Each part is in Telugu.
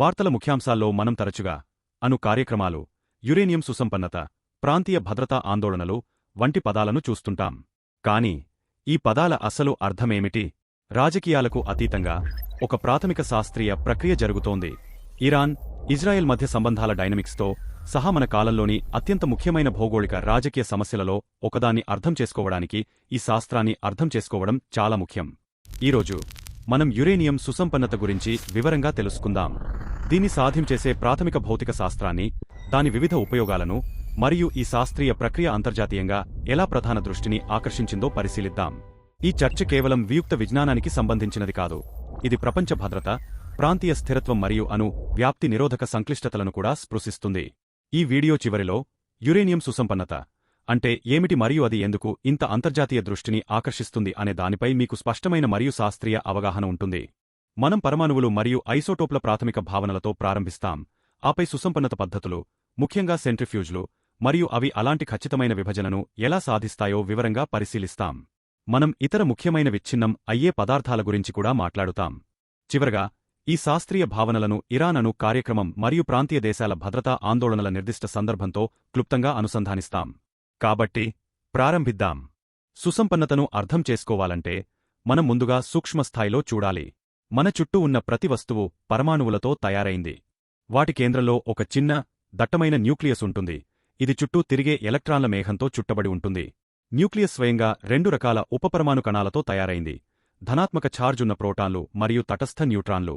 వార్తల ముఖ్యాంశాల్లో మనం తరచుగా అను కార్యక్రమాలు యురేనియం సుసంపన్నత ప్రాంతీయ భద్రతా ఆందోళనలు వంటి పదాలను చూస్తుంటాం. కాని ఈ పదాల అసలు అర్థమేమిటి? రాజకీయాలకు అతీతంగా ఒక ప్రాథమిక శాస్త్రీయ ప్రక్రియ జరుగుతోంది. ఇరాన్ ఇజ్రాయెల్ మధ్య సంబంధాల డైనమిక్స్తో సహా మన కాలంలోని అత్యంత ముఖ్యమైన భౌగోళిక రాజకీయ సమస్యలలో ఒకదాన్ని అర్థం చేసుకోవడానికి ఈ శాస్త్రాన్ని అర్థం చేసుకోవడం చాలా ముఖ్యం. ఈరోజు మనం యురేనియం సుసంపన్నత గురించి వివరంగా తెలుసుకుందాం. దీన్ని సాధించేసే ప్రాథమిక భౌతిక శాస్త్రాన్ని దాని వివిధ ఉపయోగాలను మరియు ఈ శాస్త్రీయ ప్రక్రియ అంతర్జాతీయంగా ఎలా ప్రధాన దృష్టిని ఆకర్షించిందో పరిశీలిద్దాం. ఈ చర్చ కేవలం వియుక్త విజ్ఞానానికి సంబంధించినది కాదు. ఇది ప్రపంచ భద్రత ప్రాంతీయ స్థిరత్వం మరియు అను వ్యాప్తి నిరోధక సంక్లిష్టతలను కూడా స్పృశిస్తుంది. ఈ వీడియో చివరిలో యురేనియం సుసంపన్నత అంటే ఏమిటి మరియు అది ఎందుకు ఇంత అంతర్జాతీయ దృష్టిని ఆకర్షిస్తుంది అనే దానిపై మీకు స్పష్టమైన మరియు శాస్త్రీయ అవగాహన ఉంటుంది. మనం పరమాణువులు మరియు ఐసోటోప్ల ప్రాథమిక భావనలతో ప్రారంభిస్తాం. ఆపై సుసంపన్నత పద్ధతులు ముఖ్యంగా సెంట్రిఫ్యూజ్లు మరియు అవి అలాంటి ఖచ్చితమైన విభజనను ఎలా సాధిస్తాయో వివరంగా పరిశీలిస్తాం. మనం ఇతర ముఖ్యమైన విచ్ఛిన్నం అయ్యే పదార్థాల గురించి కూడా మాట్లాడుతాం. చివరగా ఈ శాస్త్రీయ భావనలను ఇరాన్ అను కార్యక్రమం మరియు ప్రాంతీయ దేశాల భద్రతా ఆందోళనల నిర్దిష్ట సందర్భంతో క్లుప్తంగా అనుసంధానిస్తాం. కాబట్టి ప్రారంభిద్దాం. సుసంపన్నతను అర్థం చేసుకోవాలంటే మనం ముందుగా సూక్ష్మస్థాయిలో చూడాలి. మన చుట్టూ ఉన్న ప్రతి వస్తువు పరమాణువులతో తయారైంది. వాటి కేంద్రంలో ఒక చిన్న దట్టమైన న్యూక్లియస్ ఉంటుంది. ఇది చుట్టూ తిరిగే ఎలక్ట్రాన్ల మేఘంతో చుట్టబడి ఉంటుంది. న్యూక్లియస్ స్వయంగా రెండు రకాల ఉపపరమాణు కణాలతో తయారైంది. ధనాత్మక ఛార్జ్ ఉన్న ప్రోటాన్లు మరియు తటస్థ న్యూట్రాన్లు.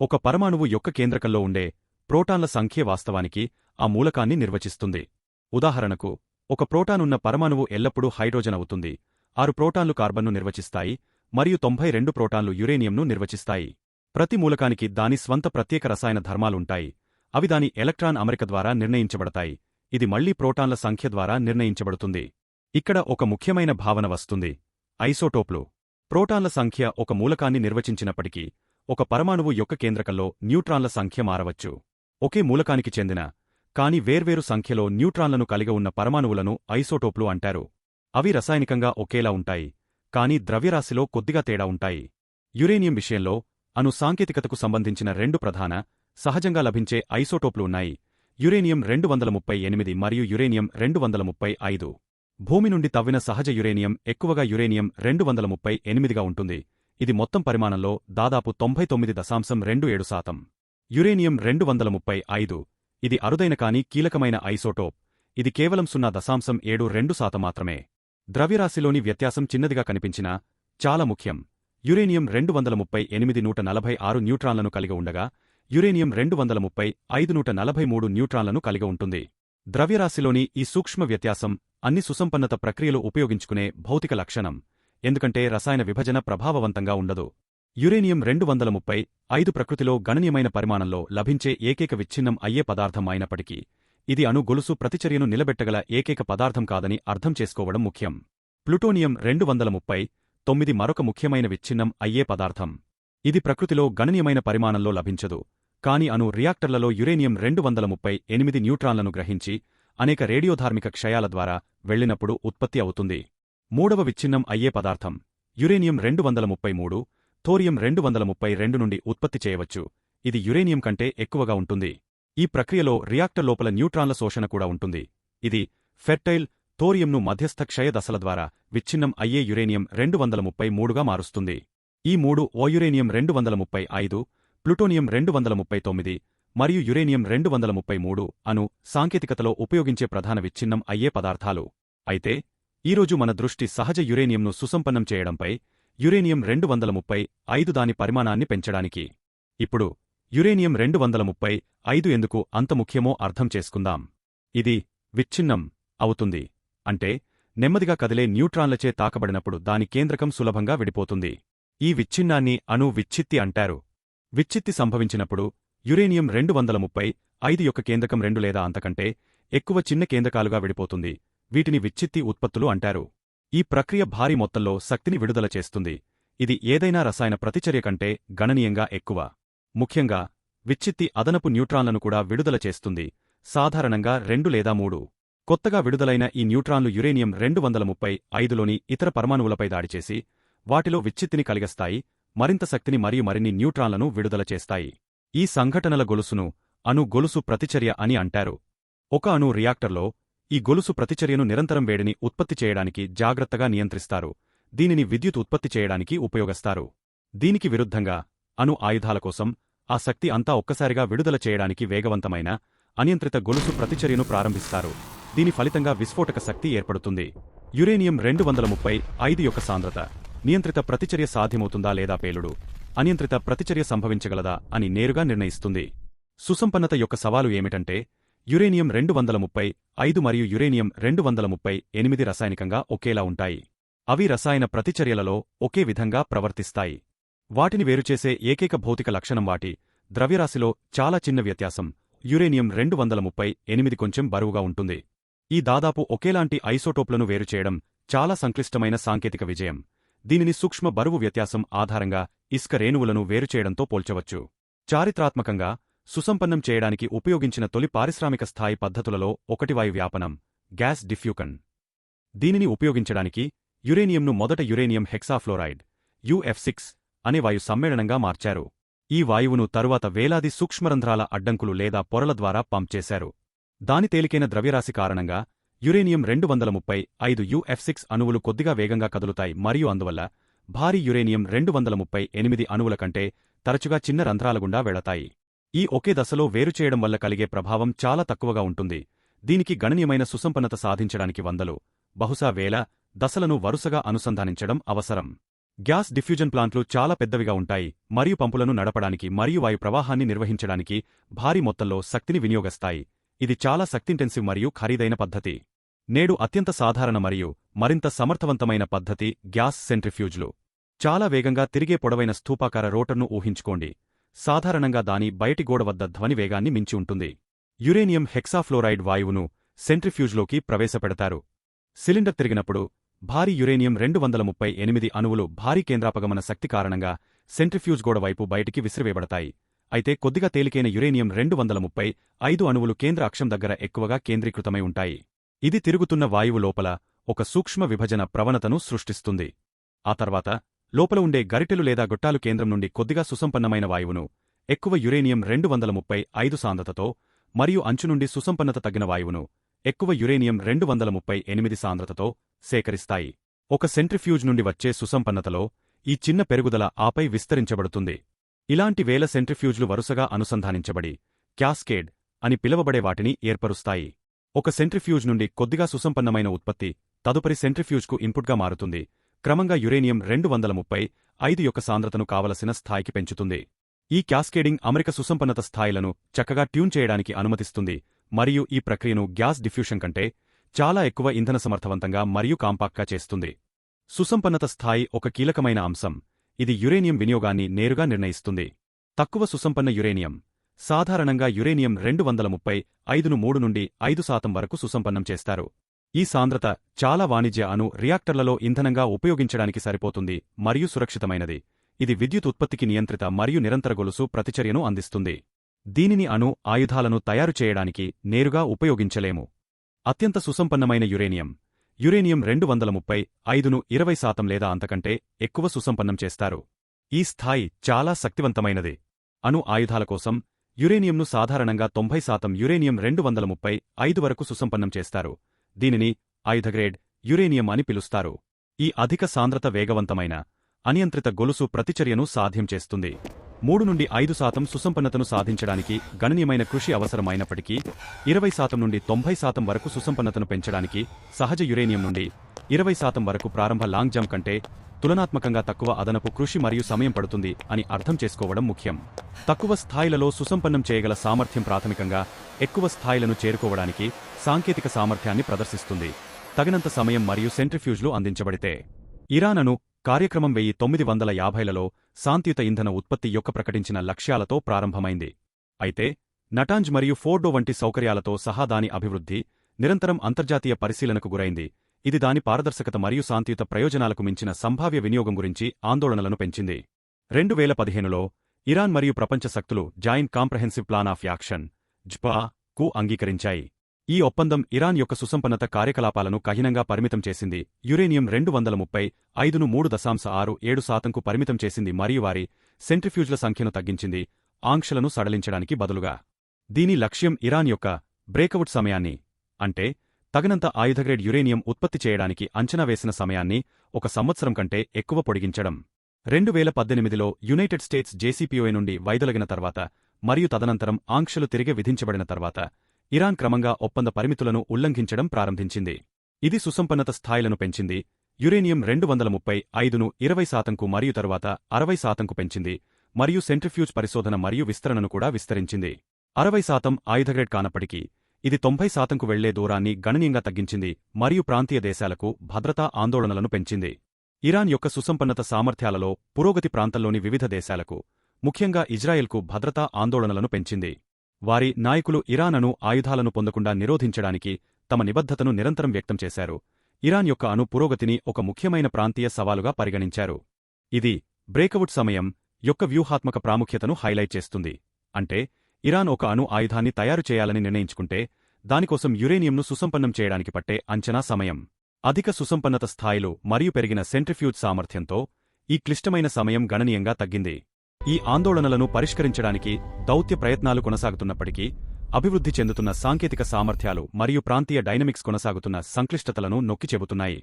ఒక పరమాణువు యొక్క కేంద్రకంలో ఉండే ప్రోటాన్ల సంఖ్య వాస్తవానికి ఆ మూలకాన్ని నిర్వచిస్తుంది. ఉదాహరణకు ఒక ప్రోటానున్న పరమాణువు ఎల్లప్పుడూ హైడ్రోజన్ అవుతుంది. ఆరు ప్రోటాన్లు కార్బన్ను నిర్వచిస్తాయి మరియు తొంభై రెండు ప్రోటాన్లు యురేనియంను నిర్వచిస్తాయి. ప్రతి మూలకానికి దాని స్వంత ప్రత్యేక రసాయన ధర్మాలుంటాయి. అవి దాని ఎలక్ట్రాన్ అమరిక ద్వారా నిర్ణయించబడతాయి. ఇది మళ్ళీ ప్రోటాన్ల సంఖ్య ద్వారా నిర్ణయించబడుతుంది. ఇక్కడ ఒక ముఖ్యమైన భావన వస్తుంది. ఐసోటోప్లు. ప్రోటాన్ల సంఖ్య ఒక మూలకాన్ని నిర్వచించినప్పటికీ ఒక పరమాణువు యొక్క కేంద్రకంలో న్యూట్రాన్ల సంఖ్య మారవచ్చు. ఒకే మూలకానికి చెందిన కాని వేర్వేరు సంఖ్యలో న్యూట్రాన్లను కలిగి ఉన్న పరమాణువులను ఐసోటోప్లు అంటారు. అవి రసాయనికంగా ఒకేలా ఉంటాయి కాని ద్రవ్యరాశిలో కొద్దిగా తేడా ఉంటాయి. యురేనియం విషయంలో అను సాంకేతికతకు సంబంధించిన రెండు ప్రధాన సహజంగా లభించే ఐసోటోప్లు ఉన్నాయి. యురేనియం రెండు వందల ముప్పై ఎనిమిది మరియు యురేనియం రెండు వందల ముప్పై ఐదు. భూమి నుండి తవ్విన సహజ యురేనియం ఎక్కువగా యురేనియం రెండు వందల ముప్పై ఎనిమిదిగా ఉంటుంది. ఇది మొత్తం పరిమాణంలో దాదాపు తొంభై తొమ్మిది దశాంశం రెండు ఏడు శాతం. యురేనియం రెండు వందల ముప్పై ఐదు ఇది అరుదైన కాని కీలకమైన ఐసోటోప్. ఇది కేవలం సున్నా దశాంశం ఏడు రెండు శాతం మాత్రమే. ద్రవ్యరాశిలోని వ్యత్యాసం చిన్నదిగా కనిపించినా చాలా ముఖ్యం. యురేనియం రెండు వందల ముప్పై ఎనిమిది నూట నలభై ఆరు న్యూట్రాన్లను కలిగి ఉండగా యురేనియం రెండు వందల ముప్పై ఐదు నూట నలభై మూడు న్యూట్రాన్లను కలిగి ఉంటుంది. ద్రవ్యరాశిలోని ఈ సూక్ష్మ వ్యత్యాసం అన్ని సుసంపన్నత ప్రక్రియలు ఉపయోగించుకునే భౌతిక లక్షణం. ఎందుకంటే రసాయన విభజన ప్రభావవంతంగా ఉండదు. యురేనియం రెండు వందల ముప్పై ఐదు ప్రకృతిలో గణనీయమైన పరిమాణంలో లభించే ఏకైక విచ్ఛిన్నం అయ్యే పదార్థం అయినప్పటికీ ఇది అణు గొలుసు ప్రతిచర్యను నిలబెట్టగల ఏకైక పదార్థం కాదని అర్థం చేసుకోవడం ముఖ్యం. ప్లుటోనియం రెండు వందల ముప్పై తొమ్మిది మరొక ముఖ్యమైన విచ్ఛిన్నం అయ్యే పదార్థం. ఇది ప్రకృతిలో గణనీయమైన పరిమాణంలో లభించదు కాని అణు రియాక్టర్లలో యురేనియం రెండు వందల ముప్పై ఎనిమిది న్యూట్రాన్లను గ్రహించి అనేక రేడియోధార్మిక క్షయాల ద్వారా వెళ్ళినప్పుడు ఉత్పత్తి అవుతుంది. మూడవ విచ్ఛిన్నం అయ్యే పదార్థం. యురేనియం రెండు వందల ముప్పై మూడు థోరియం రెండు వందల ముప్పై రెండు నుండి ఉత్పత్తి చేయవచ్చు. ఇది యురేనియం కంటే ఎక్కువగా ఉంటుంది. ఈ ప్రక్రియలో రియాక్టర్ లోపల న్యూట్రాన్ల శోషణ కూడా ఉంటుంది. ఇది ఫెర్టైల్ థోరియంను మధ్యస్థ క్షయ దశల ద్వారా విచ్ఛిన్నం అయ్యే యురేనియం రెండు వందల ముప్పై మూడుగా మారుస్తుంది. ఈ మూడు ఓయురేనియం రెండు వందల ముప్పై ఐదు ప్లుటోనియం రెండు వందల ముప్పై తొమ్మిది మరియు యురేనియం రెండు వందల ముప్పై మూడు అను సాంకేతికతలో ఉపయోగించే ప్రధాన విచ్ఛిన్నం అయ్యే పదార్థాలు. అయితే ఈరోజు మన దృష్టి సహజ యురేనియంను సుసంపన్నం చేయడంపై యురేనియం రెండు వందల ముప్పై ఐదు దాని పరిమాణాన్ని పెంచడానికి. ఇప్పుడు యురేనియం రెండు వందల ముప్పై ఐదు ఎందుకు అంత ముఖ్యమో అర్థం చేసుకుందాం. ఇది విచ్ఛిన్నం అవుతుంది. అంటే నెమ్మదిగా కదిలే న్యూట్రాన్లచే తాకబడినప్పుడు దాని కేంద్రకం సులభంగా విడిపోతుంది. ఈ విచ్ఛిన్నాన్ని అణు విచ్ఛిత్తి అంటారు. విచ్ఛిత్తి సంభవించినప్పుడు యురేనియం రెండు వందల ముప్పై ఐదు యొక్క కేంద్రకం రెండు లేదా అంతకంటే ఎక్కువ చిన్న కేంద్రకాలుగా విడిపోతుంది. వీటిని విచ్ఛిత్తి ఉత్పత్తులు అంటారు. ఈ ప్రక్రియ భారీ మొత్తంలో శక్తిని విడుదల చేస్తుంది. ఇది ఏదైనా రసాయన ప్రతిచర్య కంటే గణనీయంగా ఎక్కువ. ముఖ్యంగా విచ్చిత్తి అదనపు న్యూట్రాన్లను కూడా విడుదల చేస్తుంది. సాధారణంగా రెండు లేదా మూడు. కొత్తగా విడుదలైన ఈ న్యూట్రాన్లు యురేనియం రెండు వందల ముప్పై ఐదులోని ఇతర పరమాణువులపై దాడిచేసి వాటిలో విచ్చిత్తిని కలిగస్తాయి మరింత శక్తిని మరియు మరిన్ని న్యూట్రాన్లను విడుదల చేస్తాయి. ఈ సంఘటనల గొలుసును అణు గొలుసు ప్రతిచర్య అని అంటారు. ఒక అణు రియాక్టర్లో ఈ గొలుసు ప్రతిచర్యను నిరంతరం వేడిని ఉత్పత్తి చేయడానికి జాగ్రత్తగా నియంత్రిస్తారు. దీనిని విద్యుత్ ఉత్పత్తి చేయడానికి ఉపయోగిస్తారు. దీనికి విరుద్ధంగా అణు ఆయుధాల కోసం ఆ శక్తి అంతా ఒక్కసారిగా విడుదల చేయడానికి వేగవంతమైన అనియంత్రిత గొలుసు ప్రతిచర్యను ప్రారంభిస్తారు. దీని ఫలితంగా విస్ఫోటక శక్తి ఏర్పడుతుంది. యురేనియం రెండు వందల ముప్పై ఐదు యొక్క సాంద్రత నియంత్రిత ప్రతిచర్య సాధ్యమవుతుందా లేదా పేలుడు? అనియంత్రిత ప్రతిచర్య సంభవించగలదా అని నేరుగా నిర్ణయిస్తుంది. సుసంపన్నత యొక్క సవాలు ఏమిటంటే యురేనియం రెండు వందల ముప్పై ఐదు మరియు యురేనియం రెండు వందల ముప్పై ఎనిమిది రసాయనికంగా ఒకేలా ఉంటాయి. అవి రసాయన ప్రతిచర్యలలో ఒకే విధంగా ప్రవర్తిస్తాయి. వాటిని వేరుచేసే ఏకైక భౌతిక లక్షణం వాటి ద్రవ్యరాశిలో చాలా చిన్న వ్యత్యాసం. యురేనియం రెండు వందల ముప్పై ఎనిమిది కొంచెం బరువుగా ఉంటుంది. ఈ దాదాపు ఒకేలాంటి ఐసోటోప్లను వేరుచేయడం చాలా సంక్లిష్టమైన సాంకేతిక విజయం. దీనిని సూక్ష్మ బరువు వ్యత్యాసం ఆధారంగా ఇసుక రేణువులను వేరుచేయడంతో పోల్చవచ్చు. చారిత్రాత్మకంగా సుసంపన్నం చేయడానికి ఉపయోగించిన తొలి పారిశ్రామిక స్థాయి పద్ధతులలో ఒకటి వాయు వ్యాపనం గ్యాస్ డిఫ్యూకన్. దీనిని ఉపయోగించడానికి యురేనియంను మొదట యురేనియం హెక్సాఫ్లోరైడ్ యుఎఫ్ సిక్స్ అనే వాయు సమ్మేళనంగా మార్చారు. ఈ వాయువును తరువాత వేలాది సూక్ష్మరంధ్రాల అడ్డంకులు లేదా పొరల ద్వారా పంప్ చేశారు. దాని తేలికైన ద్రవ్యరాశి కారణంగా యురేనియం రెండు వందల ముప్పై ఐదు యుఎఫ్ సిక్స్ అణువులు కొద్దిగా వేగంగా కదులుతాయి మరియు అందువల్ల భారీ యురేనియం రెండు వందల ముప్పై ఎనిమిది అణువుల కంటే తరచుగా చిన్న రంధ్రాల గుండా వెళతాయి. ఈ ఒకే దశలో వేరుచేయడం వల్ల కలిగే ప్రభావం చాలా తక్కువగా ఉంటుంది. దీనికి గణనీయమైన సుసంపన్నత సాధించడానికి వందలు బహుశా వేల దశలను వరుసగా అనుసంధానించడం అవసరం. గ్యాస్ డిఫ్యూజన్ ప్లాంట్లు చాలా పెద్దవిగా ఉంటాయి మరియు పంపులను నడపడానికి మరియు వాయు ప్రవాహాన్ని నిర్వహించడానికి భారీ మొత్తంలో శక్తిని వినియోగిస్తాయి. ఇది చాలా శక్తింటెన్సివ్ మరియు ఖరీదైన పద్ధతి. నేడు అత్యంత సాధారణ మరియు మరింత సమర్థవంతమైన పద్ధతి గ్యాస్ సెంట్రిఫ్యూజ్లు. చాలా వేగంగా తిరిగే పొడవైన స్థూపాకార రోటర్ను ఊహించుకోండి. సాధారణంగా దాని బయటి గోడ వద్ద ధ్వని వేగాన్ని మించి ఉంటుంది. యురేనియం హెక్సాఫ్లోరైడ్ వాయువును సెంట్రిఫ్యూజ్లోకి ప్రవేశపెడతారు. సిలిండర్ తిరిగినప్పుడు భారీ యురేనియం రెండు వందల ముప్పై ఎనిమిది అణువులు భారీ కేంద్రాపగమన శక్తి కారణంగా సెంట్రిఫ్యూజ్ గోడ వైపు బయటికి విసిరివేయబడతాయి. అయితే కొద్దిగా తేలికైన యురేనియం రెండు వందల ముప్పై ఐదు అణువులు కేంద్ర అక్షం దగ్గర ఎక్కువగా కేంద్రీకృతమై ఉంటాయి. ఇది తిరుగుతున్న వాయువు లోపల ఒక సూక్ష్మ విభజన ప్రవణతను సృష్టిస్తుంది. ఆ తర్వాత లోపల ఉండే గరిటెలు లేదా గొట్టాలు కేంద్రం నుండి కొద్దిగా సుసంపన్నమైన వాయువును ఎక్కువ యురేనియం రెండు వందల ముప్పై ఐదు సాంద్రతతో మరియు అంచు నుండి సుసంపన్నత తగ్గిన వాయువును ఎక్కువ యురేనియం రెండు వందల ముప్పై ఎనిమిది సాంద్రతతో సేకరిస్తాయి. ఒక సెంట్రిఫ్యూజ్ నుండి వచ్చే సుసంపన్నతలో ఈ చిన్న పెరుగుదల ఆపై విస్తరించబడుతుంది. ఇలాంటి వేల సెంట్రిఫ్యూజ్లు వరుసగా అనుసంధానించబడి క్యాస్కేడ్ అని పిలవబడే వాటిని ఏర్పరుస్తాయి. ఒక సెంట్రిఫ్యూజ్ నుండి కొద్దిగా సుసంపన్నమైన ఉత్పత్తి తదుపరి సెంట్రిఫ్యూజ్కు ఇన్పుట్గా మారుతుంది. క్రమంగా యురేనియం రెండు వందల ముప్పై ఐదు యొక్క సాంద్రతను కావలసిన స్థాయికి పెంచుతుంది. ఈ క్యాస్కేడింగ్ అమెరిక సుసంపన్నత స్థాయిలను చక్కగా ట్యూన్ చేయడానికి అనుమతిస్తుంది మరియు ఈ ప్రక్రియను గ్యాస్ డిఫ్యూషన్ కంటే చాలా ఎక్కువ ఇంధన సమర్థవంతంగా మరియు కాంపాక్ట్గా చేస్తుంది. సుసంపన్నత స్థాయి ఒక కీలకమైన అంశం. ఇది యురేనియం వినియోగాన్ని నేరుగా నిర్ణయిస్తుంది. తక్కువ సుసంపన్న యురేనియం. సాధారణంగా యురేనియం రెండు వందల ముప్పై ఐదును మూడు నుండి ఐదు శాతం వరకు సుసంపన్నం చేస్తారు. ఈ సాంద్రత చాలా వాణిజ్య అణు రియాక్టర్లలో ఇంధనంగా ఉపయోగించడానికి సరిపోతుంది మరియు సురక్షితమైనది. ఇది విద్యుత్ ఉత్పత్తికి నియంత్రిత మరియు నిరంతర గొలుసు ప్రతిచర్యను అందిస్తుంది. దీనిని అణు ఆయుధాలను తయారు చేయడానికి నేరుగా ఉపయోగించలేము. అత్యంత సుసంపన్నమైన యురేనియం. యురేనియం రెండు వందల ముప్పై ఐదును ఇరవై శాతం లేదా అంతకంటే ఎక్కువ సుసంపన్నం చేస్తారు. ఈ స్థాయి చాలా శక్తివంతమైనది. అణు ఆయుధాల కోసం యురేనియంను సాధారణంగా తొంభై శాతం యురేనియం రెండు వందల ముప్పై ఐదు వరకు సుసంపన్నం చేస్తారు. దీనిని ఆయుధగ్రేడ్ యురేనియం అని పిలుస్తారు. ఈ అధిక సాంద్రత వేగవంతమైన అనియంత్రిత గొలుసు ప్రతిచర్యను సాధ్యం చేస్తుంది. మూడు నుండి ఐదు శాతం సుసంపన్నతను సాధించడానికి గణనీయమైన కృషి అవసరమైనప్పటికీ ఇరవై శాతం నుండి తొంభై శాతం వరకు సుసంపన్నతను పెంచడానికి సహజ యురేనియం నుండి ఇరవై శాతం వరకు ప్రారంభ లాంగ్ జంప్ కంటే తులనాత్మకంగా తక్కువ అదనపు కృషి మరియు సమయం పడుతుంది అని అర్థం చేసుకోవడం ముఖ్యం. తక్కువ స్థాయిలలో సుసంపన్నం చేయగల సామర్థ్యం ప్రాథమికంగా ఎక్కువ స్థాయిలను చేరుకోవడానికి సాంకేతిక సామర్థ్యాన్ని ప్రదర్శిస్తుంది. తగినంత సమయం మరియు సెంట్రిఫ్యూజ్లు అందించబడితే. ఇరానను కార్యక్రమం వెయ్యి తొమ్మిది వందల యాభైలలో శాంతియుత ఇంధన ఉత్పత్తి యొక్క ప్రకటించిన లక్ష్యాలతో ప్రారంభమైంది. అయితే నటాంజ్ మరియు ఫోర్డో వంటి సౌకర్యాలతో సహా దాని అభివృద్ధి నిరంతరం అంతర్జాతీయ పరిశీలనకు గురైంది. ఇది దాని పారదర్శకత మరియు శాంతియుత ప్రయోజనాలకు మించిన సంభావ్య వినియోగం గురించి ఆందోళనలను పెంచింది. రెండు వేల పదిహేనులో ఇరాన్ మరియు ప్రపంచ శక్తులు Joint Comprehensive Plan of Action జ్పా కు అంగీకరించాయి. ఈ ఒప్పందం ఇరాన్ యొక్క సుసంపన్నత కార్యకలాపాలను కఠినంగా పరిమితం చేసింది. యురేనియం రెండు వందల ముప్పై ఐదును మూడు దశాంశ ఆరు ఏడు శాతంకు పరిమితం చేసింది మరియు వారి సెంట్రిఫ్యూజ్ల సంఖ్యను తగ్గించింది ఆంక్షలను సడలించడానికి బదులుగా. దీని లక్ష్యం ఇరాన్ యొక్క బ్రేకవుట్ సమయాన్ని అంటే తగినంత ఆయుధగ్రేడ్ యురేనియం ఉత్పత్తి చేయడానికి అంచనా వేసిన సమయాన్ని ఒక సంవత్సరం కంటే ఎక్కువ పొడిగించడం. రెండు వేల పద్దెనిమిదిలో యునైటెడ్ స్టేట్స్ జేసీపీఓఏ నుండి వైదొలగిన తర్వాత మరియు తదనంతరం ఆంక్షలు తిరిగి విధించబడిన తర్వాత ఇరాన్ క్రమంగా ఒప్పంద పరిమితులను ఉల్లంఘించడం ప్రారంభించింది. ఇది సుసంపన్నత స్థాయిలను పెంచింది. యురేనియం రెండు వందల ముప్పై ఐదును ఇరవై శాతంకు మరియు తరువాత అరవై శాతంకు పెంచింది మరియు సెంట్రిఫ్యూజ్ పరిశోధన మరియు విస్తరణను కూడా విస్తరించింది. అరవై శాతం ఆయుధగ్రేడ్ కానప్పటికీ ఇది తొంభై శాతంకు వెళ్ళే దూరాన్ని గణనీయంగా తగ్గించింది మరియు ప్రాంతీయ దేశాలకు భద్రతా ఆందోళనలను పెంచింది. ఇరాన్ యొక్క సుసంపన్నత సామర్థ్యాలలో పురోగతి ప్రాంతంలోని వివిధ దేశాలకు ముఖ్యంగా ఇజ్రాయెల్కు భద్రతా ఆందోళనలను పెంచింది. వారి నాయకులు ఇరానను ఆయుధాలను పొందకుండా నిరోధించడానికి తమ నిబద్ధతను నిరంతరం వ్యక్తం చేశారు. ఇరాన్ యొక్క అణు పురోగతిని ఒక ముఖ్యమైన ప్రాంతీయ సవాలుగా పరిగణించారు. ఇది బ్రేకవుట్ సమయం యొక్క వ్యూహాత్మక ప్రాముఖ్యతను హైలైట్ చేస్తుంది. అంటే ఇరాన్ ఒక అణు ఆయుధాన్ని తయారు చేయాలని నిర్ణయించుకుంటే దానికోసం యురేనియంను సుసంపన్నం చేయడానికి పట్టే అంచనా సమయం. అధిక సుసంపన్నత స్థాయిలు మరియు పెరిగిన సెంట్రిఫ్యూజ్ సామర్థ్యంతో ఈ క్లిష్టమైన సమయం గణనీయంగా తగ్గింది. ఈ ఆందోళనలను పరిష్కరించడానికి దౌత్య ప్రయత్నాలు కొనసాగుతున్నప్పటికీ అభివృద్ధి చెందుతున్న సాంకేతిక సామర్థ్యాలు మరియు ప్రాంతీయ డైనమిక్స్ కొనసాగుతున్న సంక్లిష్టతలను నొక్కి చెబుతున్నాయి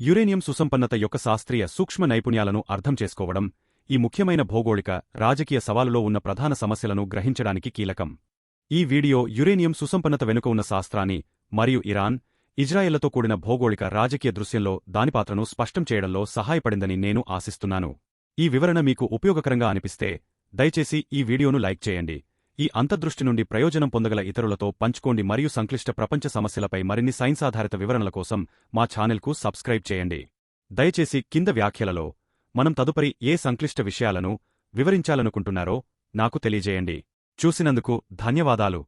యురేనియం సుసంపన్నత యొక్క శాస్త్రీయ సూక్ష్మ నైపుణ్యాలను అర్థం చేసుకోవడం ఈ ముఖ్యమైన భౌగోళిక రాజకీయ సవాలులో ఉన్న ప్రధాన సమస్యలను గ్రహించడానికి కీలకం. ఈ వీడియో యురేనియం సుసంపన్నత వెనుక ఉన్న శాస్త్రాన్ని మరియు ఇరాన్ ఇజ్రాయెళ్ళతో కూడిన భౌగోళిక రాజకీయ దృశ్యంలో దాని పాత్రను స్పష్టం చేయడంలో సహాయపడిందని నేను ఆశిస్తున్నాను. ఈ వివరణ మీకు ఉపయోగకరంగా అనిపిస్తే దయచేసి ఈ వీడియోను లైక్ చేయండి. ఈ అంతర్దృష్టి నుండి ప్రయోజనం పొందగల ఇతరులతో పంచుకోండి మరియు సంక్లిష్ట ప్రపంచ సమస్యలపై మరిన్ని సైన్సాధారిత వివరణల కోసం మా ఛానల్కు సబ్స్క్రైబ్ చేయండి. దయచేసి కింద వ్యాఖ్యలలో మనం తదుపరి ఏ సంక్లిష్ట విషయాలను వివరించాలనుకుంటున్నారో నాకు తెలియజేయండి. చూసినందుకు ధన్యవాదాలు.